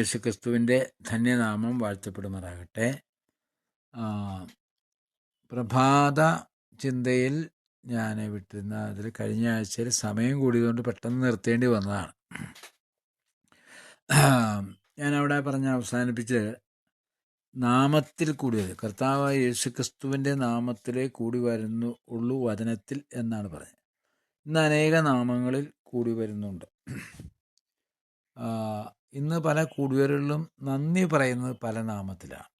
കർത്താവായ യേശു ക്രിസ്തുവിന്റെ ധന്യനാമം വാഴ്ത്തപ്പെടുമാറാകട്ടെ. പ്രഭാത ചിന്തയിൽ ഞാൻ വിട്ടിരുന്ന അതിൽ കഴിഞ്ഞ ആഴ്ചയിൽ സമയം കൂടിയതുകൊണ്ട് പെട്ടെന്ന് നിർത്തേണ്ടി വന്നതാണ്. ഞാൻ അവിടെ പറഞ്ഞ അവസാനിപ്പിച്ച് നാമത്തിൽ കൂടിയത് കർത്താവ് യേശു ക്രിസ്തുവിന്റെ നാമത്തിലേ കൂടി വരുന്നു ഉള്ളൂ വചനത്തിൽ എന്നാണ് പറഞ്ഞത്. ഇന്ന് അനേക നാമങ്ങളിൽ കൂടി വരുന്നുണ്ട്. ഇന്ന് പല കൂടുവരുകളിലും നന്ദി പറയുന്നത് പല നാമത്തിലാണ്.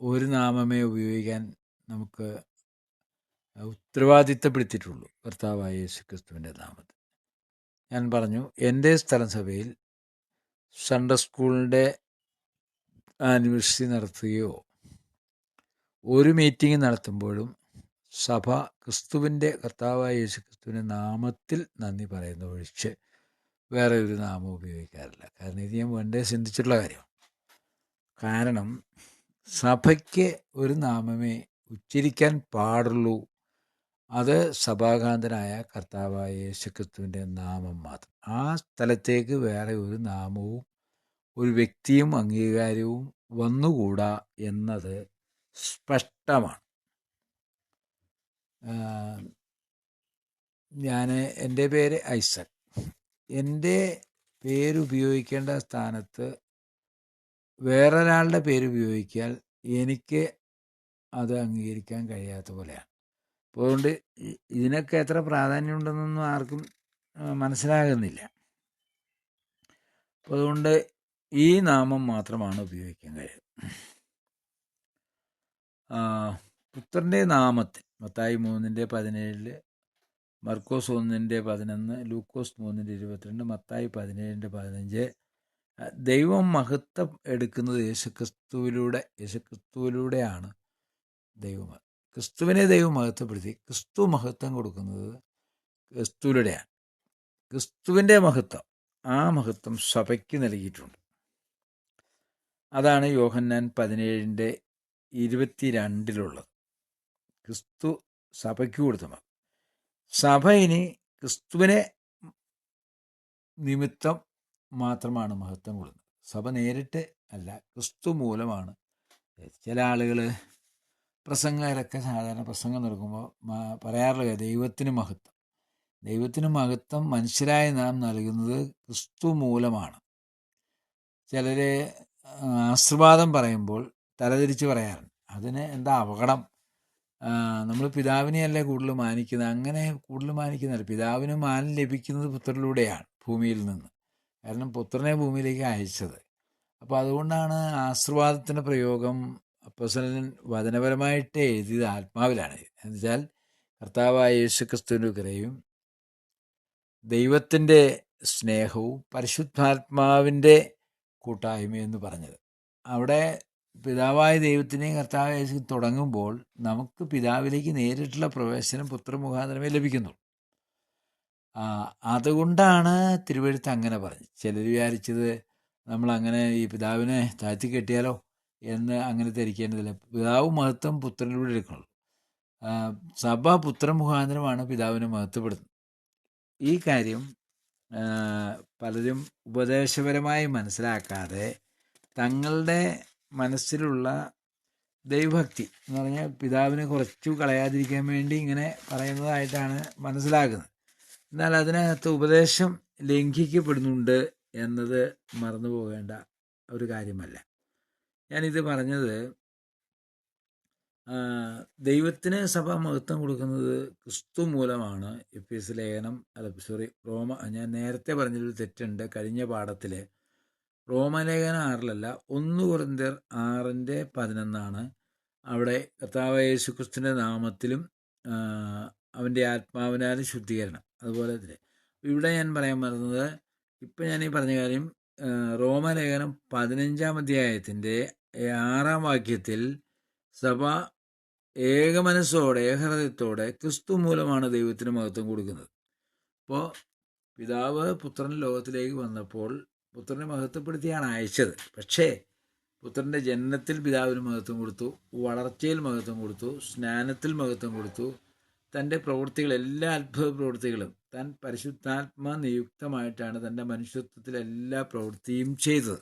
ഒരു നാമമേ ഉപയോഗിക്കാൻ നമുക്ക് ഉത്തരവാദിത്തപ്പെടുത്തിയിട്ടുള്ളൂ കർത്താവായ യേശു നാമത്തിൽ. ഞാൻ പറഞ്ഞു എന്റെ സ്ഥലം സഭയിൽ സൺഡേ സ്കൂളിന്റെ ആനിവേഴ്സറി നടത്തുകയോ ഒരു മീറ്റിംഗ് നടത്തുമ്പോഴും സഭ ക്രിസ്തുവിന്റെ കർത്താവായ യേശു ക്രിസ്തുവിന്റെ നാമത്തിൽ നന്ദി പറയുന്ന ഒഴിച്ച് വേറെ ഒരു നാമം ഉപയോഗിക്കാറില്ല. കാരണം ഇത് ഞാൻ വേണ്ടേ ചിന്തിച്ചിട്ടുള്ള കാര്യം. കാരണം സഭയ്ക്ക് ഒരു നാമമേ ഉച്ചരിക്കാൻ പാടുള്ളൂ. അത് സഭാകാന്തനായ കർത്താവായ യേശുക്രിസ്തുവിന്റെ നാമം മാത്രം. ആ സ്ഥലത്തേക്ക് വേറെ ഒരു നാമവും ഒരു വ്യക്തിയും അംഗീകാരവും വന്നുകൂടാ എന്നത് സ്പഷ്ടമാണ്. ഞാൻ എന്റെ പേര് ഐസക്. എന്റെ പേരുപയോഗിക്കേണ്ട സ്ഥാനത്ത് വേറൊരാളുടെ പേര് ഉപയോഗിച്ചാൽ എനിക്ക് അത് അംഗീകരിക്കാൻ കഴിയാത്ത പോലെയാണ്. അതുകൊണ്ട് ഇതിനൊക്കെ എത്ര പ്രാധാന്യമുണ്ടെന്നൊന്നും ആർക്കും മനസ്സിലാകുന്നില്ല. അപ്പോൾ അതുകൊണ്ട് ഈ നാമം മാത്രമാണ് ഉപയോഗിക്കാൻ കഴിയുന്നത് പുത്രന്റെ നാമത്തിൽ മത്തായി മൂന്നിന്റെ പതിനേഴിൽ മർക്കോസ് ഒന്നിന്റെ പതിനൊന്ന് ലൂക്കോസ് മൂന്നിന്റെ ഇരുപത്തിരണ്ട് മത്തായി പതിനേഴിന്റെ പതിനഞ്ച്. ദൈവം മഹത്വം എടുക്കുന്നത് യേശുക്രിസ്തുവിലൂടെ യേശുക്രിസ്തുവിലൂടെയാണ് ദൈവം ക്രിസ്തുവിനെ ദൈവം മഹത്വപ്പെടുത്തി. ക്രിസ്തു മഹത്വം കൊടുക്കുന്നത് ക്രിസ്തുവിലൂടെയാണ്. ക്രിസ്തുവിന്റെ മഹത്വം ആ മഹത്വം സഭയ്ക്ക് നൽകിയിട്ടുണ്ട്. അതാണ് യോഹന്നാൻ പതിനേഴിന്റെ ഇരുപത്തിരണ്ടിലുള്ളത്. ക്രിസ്തു സഭയ്ക്ക് കൊടുത്ത മഹത്വം. സഭ ഇനി ക്രിസ്തുവിനെ നിമിത്തം മാത്രമാണ് മഹത്വം കൊടുക്കുന്നത്. സഭ നേരിട്ട് അല്ല ക്രിസ്തു മൂലമാണ്. ചില ആളുകൾ പ്രസംഗകരൊക്കെ സാധാരണ പ്രസംഗം നടക്കുമ്പോൾ പറയാറുള്ള ദൈവത്തിന് മഹത്വം. ദൈവത്തിന് മഹത്വം മനുഷ്യരായ നാം നൽകുന്നത് ക്രിസ്തു മൂലമാണ്. ചിലര് ആശീർവാദം പറയുമ്പോൾ തലതിരിച്ച് പറയാറുണ്ട്. അതിന് എന്താ അപകടം? നമ്മൾ പിതാവിനെയല്ലേ കൂടുതൽ മാനിക്കുന്നത്? അങ്ങനെ കൂടുതൽ മാനിക്കുന്നില്ല പിതാവിന് മാനം ലഭിക്കുന്നത് പുത്രനിലൂടെയാണ് ഭൂമിയിൽ നിന്ന്. കാരണം പുത്രനെ ഭൂമിയിലേക്ക് അയച്ചത്. അപ്പോൾ അതുകൊണ്ടാണ് ആശീർവാദത്തിന്റെ പ്രയോഗം അപ്പസലൻ വചനപരമായിട്ട് എഴുതിയത് ആത്മാവിലാണ്. എന്നുവെച്ചാൽ കർത്താവായ യേശു ക്രിസ്തുവിന്റെ ദൈവത്തിന്റെ സ്നേഹവും പരിശുദ്ധാത്മാവിന്റെ കൂട്ടായ്മയെന്ന് പറഞ്ഞത്. അവിടെ പിതാവായ ദൈവത്തിനെയും കർത്താവായ യേശു തുടങ്ങുമ്പോൾ നമുക്ക് പിതാവിലേക്ക് നേരിട്ടുള്ള പ്രവേശനം പുത്രമുഖാന്തരമേ ലഭിക്കുന്നുള്ളൂ അതുകൊണ്ടാണ് തിരുവഴുത്ത് അങ്ങനെ പറഞ്ഞത്. ചിലർ വിചാരിച്ചത് നമ്മളങ്ങനെ ഈ പിതാവിനെ താഴ്ത്തി കെട്ടിയാലോ എന്ന് അങ്ങനെ ധരിക്കേണ്ടതില്ല. പിതാവ് മഹത്വം പുത്രനിലൂടെ എടുക്കുള്ളൂ ആ, സഭ പുത്രമുഖാന്തരമാണ് പിതാവിനെ മഹത്വപ്പെടുന്നത് ഈ കാര്യം പലരും ഉപദേശപരമായി മനസ്സിലാക്കാതെ തങ്ങളുടെ മനസ്സിലുള്ള ദൈവഭക്തി എന്ന് പറഞ്ഞാൽ പിതാവിനെ കുറച്ചു കളയാതിരിക്കാൻ വേണ്ടി ഇങ്ങനെ പറയുന്നതായിട്ടാണ് മനസ്സിലാക്കുന്നത്. എന്നാൽ അതിനകത്ത് ഉപദേശം ലംഘിക്കപ്പെടുന്നുണ്ട് എന്നത് മറന്നു പോകേണ്ട ഒരു കാര്യമല്ല. ഞാനിത് പറഞ്ഞത് ദൈവത്തിന് സഭ മഹത്വം കൊടുക്കുന്നത് ക്രിസ്തു മൂലമാണ്. എഫ് എസ് ലേഖനം അല്ല സോറി റോമ ഞാൻ നേരത്തെ പറഞ്ഞൊരു തെറ്റുണ്ട്. കഴിഞ്ഞ പാഠത്തിൽ റോമലേഖനം ആറിലല്ല ഒന്ന് കുറന്തർ ആറിന്റെ പതിനൊന്നാണ്. അവിടെ കർത്താവ് യേശു ക്രിസ്തുവിന്റെ നാമത്തിലും അവന്റെ ആത്മാവിനാലും ശുദ്ധീകരണം. അതുപോലെ തന്നെ ഇവിടെ ഞാൻ പറയാൻ പറഞ്ഞത് ഇപ്പം ഞാൻ ഈ പറഞ്ഞ കാര്യം റോമലേഖനം പതിനഞ്ചാം അധ്യായത്തിന്റെ ആറാം വാക്യത്തിൽ സഭ ഏകമനസ്സോടെ ഏകഹൃദയത്തോടെ ക്രിസ്തു മൂലമാണ് ദൈവത്തിന് മഹത്വം കൊടുക്കുന്നത്. അപ്പോൾ പിതാവ് പുത്രൻ ലോകത്തിലേക്ക് വന്നപ്പോൾ പുത്രനെ മഹത്വപ്പെടുത്തിയാണ് അയച്ചത്. പക്ഷേ പുത്രന്റെ ജനനത്തിൽ പിതാവിന് മഹത്വം കൊടുത്തു വളർച്ചയിൽ മഹത്വം കൊടുത്തു സ്നാനത്തിൽ മഹത്വം കൊടുത്തു. തന്റെ പ്രവൃത്തികൾ എല്ലാ അത്ഭുത പ്രവൃത്തികളും താൻ പരിശുദ്ധാത്മ നിയുക്തമായിട്ടാണ് തന്റെ മനുഷ്യത്വത്തിലെ എല്ലാ പ്രവൃത്തിയും ചെയ്തത്.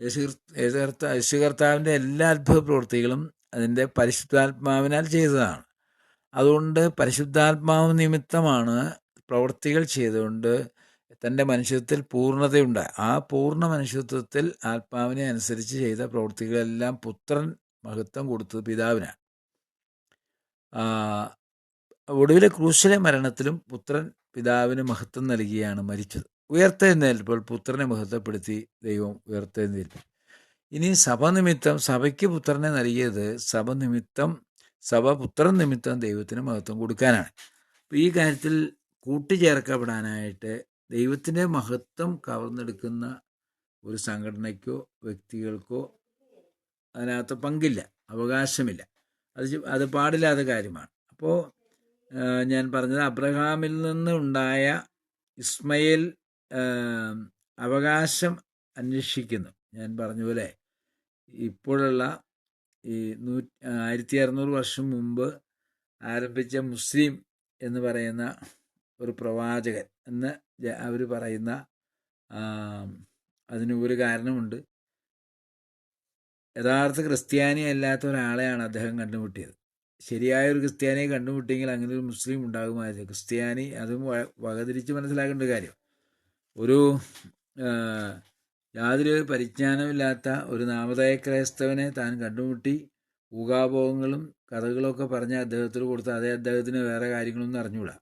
യേശു യേശു യേശു കർത്താവിന്റെ എല്ലാ അത്ഭുത പ്രവൃത്തികളും അതിന്റെ പരിശുദ്ധാത്മാവിനാൽ ചെയ്തതാണ്. അതുകൊണ്ട് പരിശുദ്ധാത്മാവ് നിമിത്തമാണ് പ്രവൃത്തികൾ ചെയ്തുകൊണ്ട് തന്റെ മനുഷ്യത്വത്തിൽ പൂർണതയുണ്ട്. ആ പൂർണ മനുഷ്യത്വത്തിൽ ആത്മാവിനെ അനുസരിച്ച് ചെയ്ത പ്രവൃത്തികളെല്ലാം പുത്രൻ മഹത്വം കൊടുത്തത് പിതാവിനാണ് ഒടുവിലെ ക്രൂശിലെ മരണത്തിലും പുത്രൻ പിതാവിന് മഹത്വം നൽകിയാണ് മരിച്ചത്. ഉയർത്തെഴുന്നേൽപ്പോൾ പുത്രനെ മഹത്വപ്പെടുത്തി ദൈവം ഉയർത്തെഴുന്നേൽപ്പ് ഇനി സഭ നിമിത്തം സഭയ്ക്ക് പുത്രനെ നൽകിയത് സഭ നിമിത്തം സഭ പുത്രൻ നിമിത്തം ദൈവത്തിന് മഹത്വം കൊടുക്കാനാണ്. അപ്പോൾ ഈ കാര്യത്തിൽ കൂട്ടിച്ചേർക്കപ്പെടാനായിട്ട് ദൈവത്തിന്റെ മഹത്വം കവർന്നെടുക്കുന്ന ഒരു സംഘടനയ്ക്കോ വ്യക്തികൾക്കോ അതിനകത്ത് പങ്കില്ല അവകാശമില്ല. അത് അത് പാടില്ലാത്ത കാര്യമാണ്. അപ്പോൾ ഞാൻ പറഞ്ഞത് അബ്രഹാമിൽ നിന്ന് ഉണ്ടായ ഇസ്മയിൽ അവകാശം അന്വേഷിക്കുന്നു. ഞാൻ പറഞ്ഞ പോലെ ഇപ്പോഴുള്ള ഈ നൂ ആയിരത്തി അറുന്നൂറ് വർഷം മുമ്പ് ആരംഭിച്ച മുസ്ലിം എന്ന് പറയുന്ന ഒരു പ്രവാചകൻ എന്ന് അവർ പറയുന്ന അതിന് ഒരു കാരണമുണ്ട്. യഥാർത്ഥ ക്രിസ്ത്യാനി അല്ലാത്ത ഒരാളെയാണ് അദ്ദേഹം കണ്ടുമുട്ടിയത്. ശരിയായ ഒരു ക്രിസ്ത്യാനിയെ കണ്ടുമുട്ടിയെങ്കിൽ അങ്ങനെ ഒരു മുസ്ലിം ഉണ്ടാകുമായിരുന്നു. ക്രിസ്ത്യാനി അതും വകതിരിച്ച് മനസ്സിലാക്കേണ്ട കാര്യം. ഒരു യാതൊരു പരിജ്ഞാനമില്ലാത്ത ഒരു നാമധേയ ക്രൈസ്തവനെ താൻ കണ്ടുമുട്ടി ഊഹാഭോഗങ്ങളും കഥകളൊക്കെ പറഞ്ഞ് അദ്ദേഹത്തിന് കൊടുത്ത അതേ അദ്ദേഹത്തിന് വേറെ കാര്യങ്ങളൊന്നും അറിഞ്ഞുകൂടാ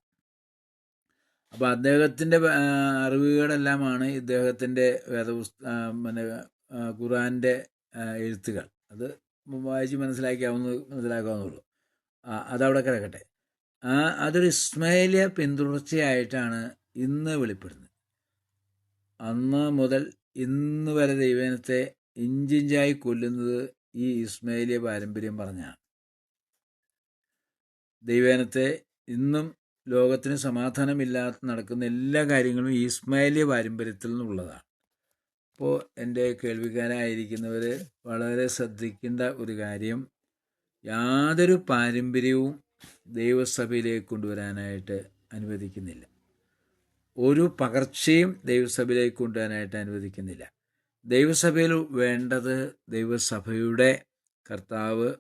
അപ്പോൾ അദ്ദേഹത്തിന്റെ അറിവുകളെല്ലാമാണ് ഇദ്ദേഹത്തിന്റെ വേദപുസ്ത പിന്നെ ഖുറാന്റെ എഴുത്തുകൾ. അത് വായിച്ച് മനസ്സിലാക്കിയാവുന്ന മനസ്സിലാക്കാവുന്നുള്ളൂ അതവിടെ കിടക്കട്ടെ. ആ അതൊരു ഇസ്മയിലിയ പിന്തുടർച്ചയായിട്ടാണ് ഇന്ന് വെളിപ്പെടുന്നത്. അന്ന് മുതൽ ഇന്ന് വരെ ദൈവനത്തെ ഇഞ്ചിഞ്ചായി കൊല്ലുന്നത് ഈ ഇസ്മയിലിയ പാരമ്പര്യം പറഞ്ഞാണ്. ദൈവനത്തെ ഇന്നും ലോകത്തിന് സമാധാനമില്ലാത്ത നടക്കുന്ന എല്ലാ കാര്യങ്ങളും ഈ ഇസ്മായിലിയ പാരമ്പര്യത്തിൽ നിന്നുള്ളതാണ്. അപ്പോൾ എന്റെ കേൾവിക്കാരായിരിക്കുന്നവർ വളരെ ശ്രദ്ധിക്കേണ്ട ഒരു കാര്യം യാതൊരു പാരമ്പര്യവും ദൈവസഭയിലേക്ക് കൊണ്ടുവരാനായിട്ട് അനുവദിക്കുന്നില്ല. ഒരു പകർച്ചയും ദൈവസഭയിലേക്ക് കൊണ്ടുവരാനായിട്ട് അനുവദിക്കുന്നില്ല. ദൈവസഭയിൽ വേണ്ടത് ദൈവസഭയുടെ കർത്താവ്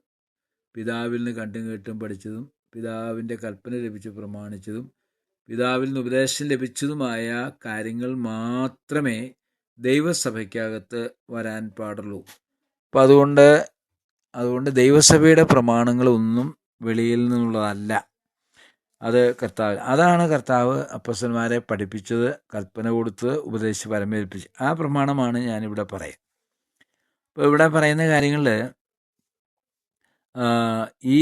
പിതാവിൽ നിന്ന് കണ്ടും കേട്ടും പഠിച്ചതും പിതാവിന്റെ കൽപ്പന ലഭിച്ച് പ്രമാണിച്ചതും പിതാവിൽ നിന്ന് ഉപദേശം ലഭിച്ചതുമായ കാര്യങ്ങൾ മാത്രമേ ദൈവസഭയ്ക്കകത്ത് വരാൻ പാടുള്ളൂ. അപ്പം അതുകൊണ്ട് അതുകൊണ്ട് ദൈവസഭയുടെ പ്രമാണങ്ങളൊന്നും വെളിയിൽ നിന്നുള്ളതല്ല. അത് കർത്താവ് അതാണ് കർത്താവ് അപ്പസന്മാരെ പഠിപ്പിച്ചത് കൽപ്പന കൊടുത്ത് ഉപദേശിച്ച് പരമേൽപ്പിച്ച്. ആ പ്രമാണമാണ് ഞാനിവിടെ പറയുക അപ്പോൾ ഇവിടെ പറയുന്ന കാര്യങ്ങളിൽ ഈ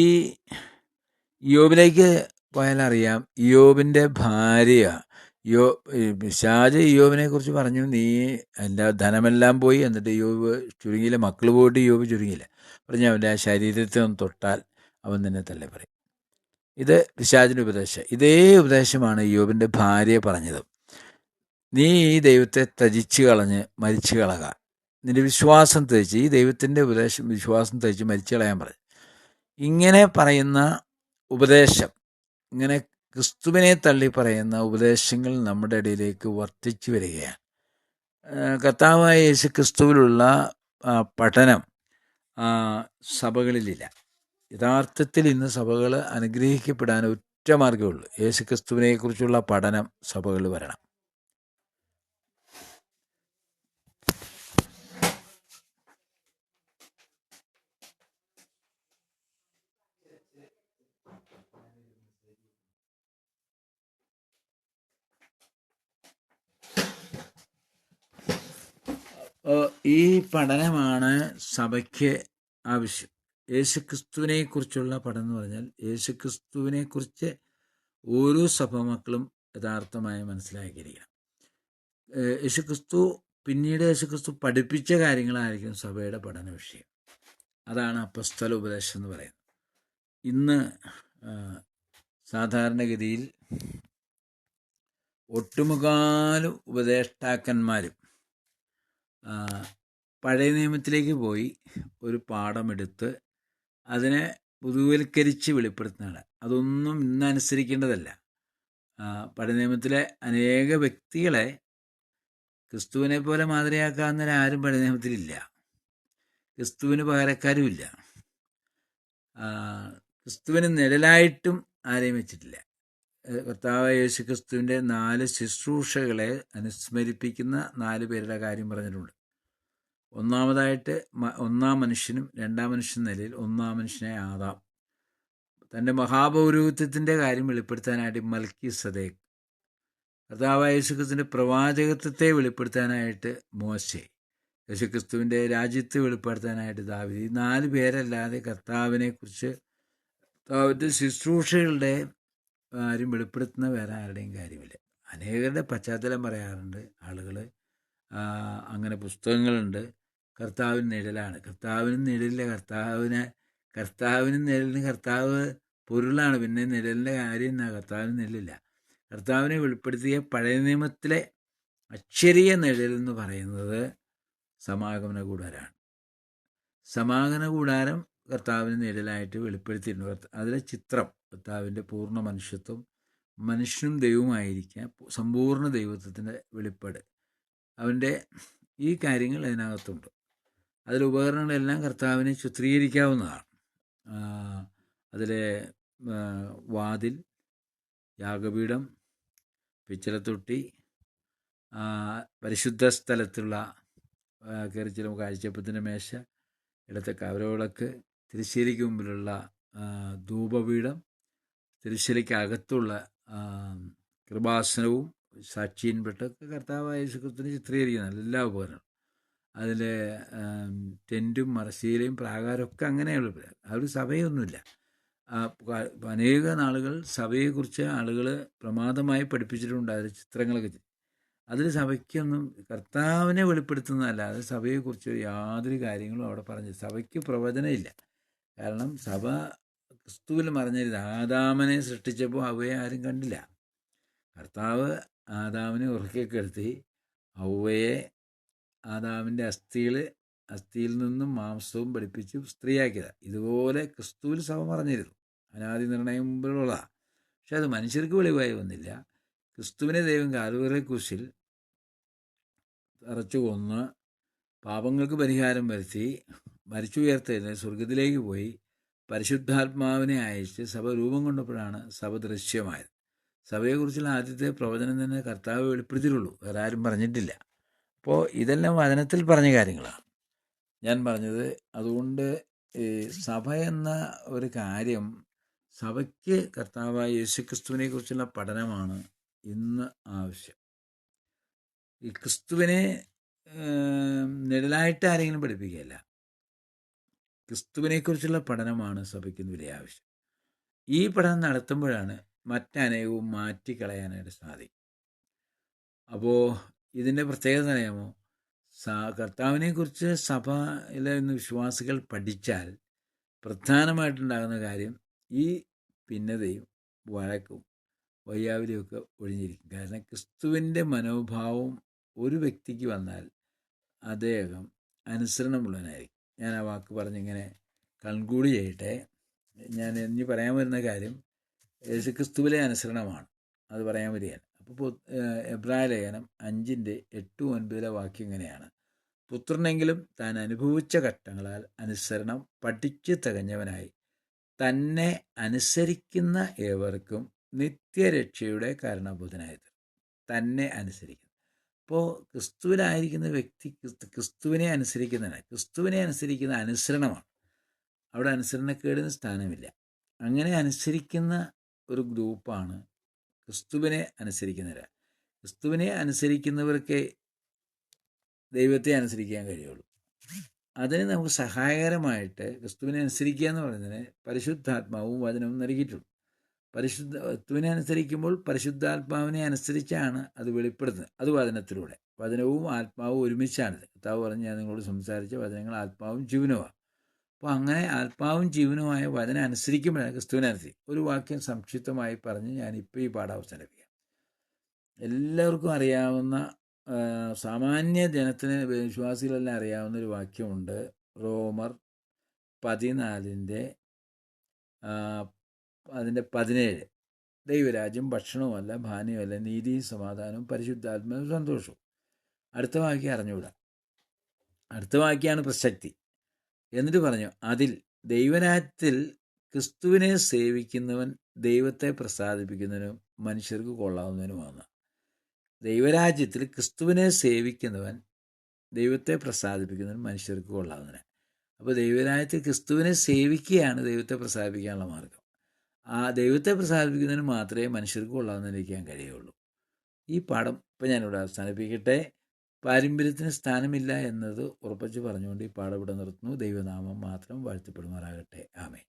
യോബിലേക്ക് പോയാൽ അറിയാം യോബിന്റെ ഭാര്യ യോ ഷാജ യോബിനെ കുറിച്ച് പറഞ്ഞു നീ എന്റെ ധനമെല്ലാം പോയി എന്നിട്ട് യോബ് ചുരുങ്ങിയില്ല മക്കൾ പോയിട്ട് യോബ് ചുരുങ്ങിയില്ല. പറഞ്ഞു അവന്റെ ആ ശരീരത്തെ ഒന്ന് തൊട്ടാൽ അവൻ തന്നെ തള്ളി പറയും. ഇത് പിശാചിന്റെ ഉപദേശം. ഇതേ ഉപദേശമാണ് യോബിന്റെ ഭാര്യ പറഞ്ഞത്. നീ ഈ ദൈവത്തെ ത്യജിച്ച് കളഞ്ഞ് മരിച്ചു കളക. നിന്റെ വിശ്വാസം ത്യജിച്ച് ഈ ദൈവത്തിന്റെ ഉപദേശം വിശ്വാസം ത്യജിച്ച് മരിച്ചു കളയാൻ പറഞ്ഞു ഇങ്ങനെ പറയുന്ന ഉപദേശം. ഇങ്ങനെ ക്രിസ്തുവിനെ തള്ളി പറയുന്ന ഉപദേശങ്ങൾ നമ്മുടെ ഇടയിലേക്ക് വർദ്ധിച്ചു വരികയാണ്. കർത്താവായ യേശു ക്രിസ്തുവിലുള്ള പഠനം സഭകളിലില്ല. യഥാർത്ഥത്തിൽ ഇന്ന് സഭകൾ അനുഗ്രഹിക്കപ്പെടാൻ ഒറ്റ മാർഗമുള്ളൂ യേശു ക്രിസ്തുവിനെക്കുറിച്ചുള്ള പഠനം സഭകളിൽ വരണം. ഈ പഠനമാണ് സഭയ്ക്ക് ആവശ്യം. യേശുക്രിസ്തുവിനെ കുറിച്ചുള്ള പഠനം എന്ന് പറഞ്ഞാൽ യേശുക്രിസ്തുവിനെ കുറിച്ച് ഓരോ സഭ മക്കളും യഥാർത്ഥമായി മനസ്സിലാക്കിയിരിക്കണം. യേശുക്രിസ്തു പിന്നീട് യേശുക്രിസ്തു പഠിപ്പിച്ച കാര്യങ്ങളായിരിക്കും സഭയുടെ പഠന വിഷയം. അതാണ് അപ്പസ്തല ഉപദേശം എന്ന് പറയുന്നത്. ഇന്ന് സാധാരണഗതിയിൽ ഒട്ടുമുക്കാലും ഉപദേഷ്ടാക്കന്മാരും പഴയ നിയമത്തിലേക്ക് പോയി ഒരു പാഠമെടുത്ത് അതിനെ പുതുവൽക്കരിച്ച് വെളിപ്പെടുത്തുന്നതാണ്. അതൊന്നും ഇന്ന് അനുസരിക്കേണ്ടതല്ല. പഴയ നിയമത്തിലെ അനേക വ്യക്തികളെ ക്രിസ്തുവിനെ പോലെ മാതൃകയാക്കാവുന്നവരാരും പഴയ നിയമത്തിലില്ല. ക്രിസ്തുവിന് പകരക്കാരുമില്ല. ക്രിസ്തുവിന് നിഴലായിട്ടും ആരെയും വെച്ചിട്ടില്ല. കർത്താവ് യേശു ക്രിസ്തുവിന്റെ നാല് ശുശ്രൂഷകളെ അനുസ്മരിപ്പിക്കുന്ന നാല് പേരുടെ കാര്യം പറഞ്ഞിട്ടുണ്ട്. ഒന്നാമതായിട്ട് ഒന്നാം മനുഷ്യനും രണ്ടാം മനുഷ്യൻ നിലയിൽ ഒന്നാം മനുഷ്യനെ ആദാം. തന്റെ മഹാപൗരോഹിത്യത്തിന്റെ കാര്യം വെളിപ്പെടുത്താനായിട്ട് മൽക്കി സദേക്ക് കർത്താവായ യേശുക്രിസ്തുവിന്റെ പ്രവാചകത്വത്തെ വെളിപ്പെടുത്താനായിട്ട് മോശെ. യേശുക്രിസ്തുവിന്റെ രാജ്യത്തെ വെളിപ്പെടുത്താനായിട്ട് ദാവിദ്. ഈ നാല് പേരല്ലാതെ കർത്താവിനെക്കുറിച്ച് കർത്താവിന്റെ ശുശ്രൂഷകളുടെ ആരും വെളിപ്പെടുത്തുന്ന വേറെ ആരുടെയും കാര്യമില്ല. അനേകരുടെ പശ്ചാത്തലം പറയാറുണ്ട് ആളുകൾ അങ്ങനെ പുസ്തകങ്ങളുണ്ട്. കർത്താവിന് നിഴലാണ്. കർത്താവിന് നിഴലില്ല. കർത്താവിനെ കർത്താവിന് നിഴലിന് കർത്താവ് പൊരുളാണ്. പിന്നെ നിഴലിന്റെ കാര്യം എന്നാ? കർത്താവിന് നിഴലില്ല. കർത്താവിനെ വെളിപ്പെടുത്തിയ പഴയ നിയമത്തിലെ അക്ഷരീയ നിഴൽ എന്ന് പറയുന്നത് സമാഗമന കൂടാരാണ് സമാഗമന കൂടാരം കർത്താവിന് നിഴലായിട്ട് വെളിപ്പെടുത്തിയിട്ടുണ്ട്. അതിലെ ചിത്രം കർത്താവിന്റെ പൂർണ മനുഷ്യത്വം മനുഷ്യനും ദൈവമായിരിക്കാൻ സമ്പൂർണ ദൈവത്വത്തിന്റെ വെളിപ്പാട്. അവന്റെ ഈ കാര്യങ്ങൾ അതിനകത്തുണ്ട്. അതിലെ ഉപകരണങ്ങളെല്ലാം കർത്താവിനെ ചിത്രീകരിക്കാവുന്നതാണ്. അതിലെ വാതിൽ യാഗപീഠം പിച്ചളത്തൊട്ടി പരിശുദ്ധ സ്ഥലത്തുള്ള കയറി ചെല്ലുമ്പോൾ കാഴ്ചപ്പത്തിന്റെ മേശ ഇടത്തെ കവരവിളക്ക് തിരുശ്ശേരിക്ക് മുമ്പിലുള്ള ധൂപപീഠം തിരുശ്ശേരിക്ക് അകത്തുള്ള കൃപാസനവും സാക്ഷിയിൻപെട്ടൊക്കെ കർത്താവായ യേശുക്രിസ്തുവിനെ ചിത്രീകരിക്കുന്ന എല്ലാ ഉപകരണവും അതിൽ ടെന്റും മറശ്ശീലയും പ്രാകാരമൊക്കെ അങ്ങനെയുള്ള ആ ഒരു സഭയൊന്നുമില്ല. അനേക നാളുകൾ സഭയെക്കുറിച്ച് ആളുകൾ പ്രമാദമായി പഠിപ്പിച്ചിട്ടുണ്ട് അതിൽ ചിത്രങ്ങളൊക്കെ. അതിൽ സഭയ്ക്കൊന്നും കർത്താവിനെ വെളിപ്പെടുത്തുന്നതല്ലാതെ സഭയെക്കുറിച്ച് യാതൊരു കാര്യങ്ങളും അവിടെ പറഞ്ഞു സഭയ്ക്ക് പ്രവചനമില്ല. കാരണം സഭ ക്രിസ്തുവിൽ മറിഞ്ഞിരുത് ആദാമനെ സൃഷ്ടിച്ചപ്പോൾ അവയെ ആരും കണ്ടില്ല. കർത്താവ് ആദാമിനെ ഉറക്കെ കിടത്തി അവയെ ആദാമിന്റെ അസ്ഥിയിൽ അസ്ഥിയിൽ നിന്നും മാംസവും പഠിപ്പിച്ച് സ്ത്രീയാക്കിയതാണ് ഇതുപോലെ ക്രിസ്തുവിൽ സഭ പറഞ്ഞിരുന്നു അനാദി നിർണയം മുമ്പിലുള്ളതാണ് പക്ഷെ അത് മനുഷ്യർക്ക് വെളിവായി വന്നില്ല. ക്രിസ്തുവിനെ ദൈവം കാലുവരെ കുശിൽ തറച്ചു കൊന്ന് പാപങ്ങൾക്ക് പരിഹാരം വരുത്തി മരിച്ചുയർത്തെഴുന്ന സ്വർഗത്തിലേക്ക് പോയി പരിശുദ്ധാത്മാവിനെ അയച്ച് സഭ രൂപം കൊണ്ടപ്പോഴാണ് സഭ ദൃശ്യമായത്. സഭയെക്കുറിച്ചുള്ള ആദ്യത്തെ പ്രവചനം തന്നെ കർത്താവ് വെളിപ്പെടുത്തിയിട്ടുള്ളൂ. വേറെ ആരും പറഞ്ഞിട്ടില്ല. അപ്പോൾ ഇതെല്ലാം വചനത്തിൽ പറഞ്ഞ കാര്യങ്ങളാണ്. ഞാൻ പറഞ്ഞത് അതുകൊണ്ട് സഭ എന്ന ഒരു കാര്യം സഭയ്ക്ക് കർത്താവായ യേശുക്രിസ്തുവിനെ കുറിച്ചുള്ള പഠനമാണ് ഇന്ന് ആവശ്യം. ഈ ക്രിസ്തുവിനെ നിഴലായിട്ട് ആരെങ്കിലും പഠിപ്പിക്കുകയല്ല. ക്രിസ്തുവിനെക്കുറിച്ചുള്ള പഠനമാണ് സഭയ്ക്ക് വലിയ ആവശ്യം. ഈ പഠനം നടത്തുമ്പോഴാണ് മറ്റനേകവും മാറ്റിക്കളയാനായിട്ട് സാധിക്കും അപ്പോൾ ഇതിന്റെ പ്രത്യേകത അറിയാമോ സാ കർത്താവിനെക്കുറിച്ച് സഭയിലെ ഇന്ന് വിശ്വാസികൾ പഠിച്ചാൽ പ്രധാനമായിട്ടുണ്ടാകുന്ന കാര്യം ഈ ഭിന്നതയും വഴക്കും വയ്യാവലിയൊക്കെ ഒഴിഞ്ഞിരിക്കും. കാരണം ക്രിസ്തുവിന്റെ മനോഭാവം ഒരു വ്യക്തിക്ക് വന്നാൽ അദ്ദേഹം അനുസരണമുള്ളവനായിരിക്കും. ഞാൻ ആ വാക്ക് പറഞ്ഞിങ്ങനെ കൺക്ലൂഡ് ചെയ്യട്ടെ ഞാൻ ഇനി പറയാൻ വരുന്ന കാര്യം യേശുക്രിസ്തുവിലെ അനുസരണമാണ്. അത് പറയാൻ വരികയാണ്. അപ്പോൾ എബ്രായ ലേഖനം അഞ്ചിന്റെ എട്ട് ഒൻപതിലെ വാക്യം ഇങ്ങനെയാണ്. പുത്രനെങ്കിലും താൻ അനുഭവിച്ച ഘട്ടങ്ങളാൽ അനുസരണം പഠിച്ചു തികഞ്ഞവനായി. തന്നെ അനുസരിക്കുന്ന ഏവർക്കും നിത്യരക്ഷയുടെ കാരണബോധനായത് തന്നെ അനുസരിക്കുന്നു. അപ്പോൾ ക്രിസ്തുവിനായിരിക്കുന്ന വ്യക്തി ക്രിസ്തുവിനെ അനുസരിക്കുന്നതാണ് ക്രിസ്തുവിനെ അനുസരിക്കുന്ന അനുസരണമാണ്. അവിടെ അനുസരണക്കേടിന് സ്ഥാനമില്ല. അങ്ങനെ അനുസരിക്കുന്ന ഒരു ഗ്രൂപ്പാണ് ക്രിസ്തുവിനെ അനുസരിക്കുന്നവർ ക്രിസ്തുവിനെ അനുസരിക്കുന്നവർക്കേ ദൈവത്തെ അനുസരിക്കാൻ കഴിയുള്ളൂ. അതിന് നമുക്ക് സഹായകരമായിട്ട് ക്രിസ്തുവിനെ അനുസരിക്കുക എന്ന് പറയുന്നതിന് പരിശുദ്ധാത്മാവും വചനവും നൽകിയിട്ടുണ്ട്. പരിശുദ്ധ ക്രിസ്തുവിനെ അനുസരിക്കുമ്പോൾ പരിശുദ്ധാത്മാവിനെ അനുസരിച്ചാണ് അത് വെളിപ്പെടുത്തുന്നത് അത് വചനത്തിലൂടെ. വചനവും ആത്മാവും ഒരുമിച്ചാണിത്. കർത്താവ് പറഞ്ഞ് ഞാൻ നിങ്ങളോട് സംസാരിച്ച വചനങ്ങൾ ആത്മാവും ജീവനുമാണ്. അപ്പോൾ അങ്ങനെ ആത്മാവും ജീവനുമായ വചനം അനുസരിക്കുമ്പോഴാണ് ക്രിസ്തുവിനെ അനുസരിക്കും ഒരു വാക്യം സംക്ഷിപ്തമായി പറഞ്ഞ് ഞാൻ ഇപ്പോൾ ഈ പാഠം അവസാനിപ്പിക്കാം. എല്ലാവർക്കും അറിയാവുന്ന സാമാന്യ ജനത്തിന് വിശ്വാസികളെല്ലാം അറിയാവുന്ന ഒരു വാക്യമുണ്ട്. റോമർ പതിനാലിന്റെ അതിന്റെ പതിനേഴ്. ദൈവരാജ്യം ഭക്ഷണവുമല്ല ഭാനിയുമല്ല നീതിയും സമാധാനവും പരിശുദ്ധാത്മാവും സന്തോഷവും. അടുത്ത വാക്യം അറിഞ്ഞുകൂടാ. അടുത്ത വാക്യാണ് പ്രസക്തി. എന്നിട്ട് പറഞ്ഞു അതിൽ ദൈവരാജ്യത്തിൽ ക്രിസ്തുവിനെ സേവിക്കുന്നവൻ ദൈവത്തെ പ്രസാദിപ്പിക്കുന്നതിനും മനുഷ്യർക്ക് കൊള്ളാവുന്നതിനുമാണ് ദൈവരാജ്യത്തിൽ ക്രിസ്തുവിനെ സേവിക്കുന്നവൻ ദൈവത്തെ പ്രസാദിപ്പിക്കുന്നതിനും മനുഷ്യർക്ക് കൊള്ളാവുന്നതിന് അപ്പോൾ ദൈവരാജ്യത്തിൽ ക്രിസ്തുവിനെ സേവിക്കുകയാണ് ദൈവത്തെ പ്രസാദിപ്പിക്കാനുള്ള മാർഗം. ആ ദൈവത്തെ പ്രസാദിപ്പിക്കുന്നതിന് മാത്രമേ മനുഷ്യർക്ക് കൊള്ളാവുന്നിരിക്കാൻ കഴിയുള്ളൂ ഈ പാഠം ഇപ്പം ഞാനിവിടെ അവസാനിപ്പിക്കട്ടെ. പാരമ്പര്യത്തിന് സ്ഥാനമില്ല എന്നത് ഉറപ്പിച്ച് പറഞ്ഞുകൊണ്ട് ഈ പാഠം ഇവിടെ നിർത്തുന്നു. ദൈവനാമം മാത്രം വാഴ്ത്തപ്പെടുമാറാകട്ടെ. ആമേ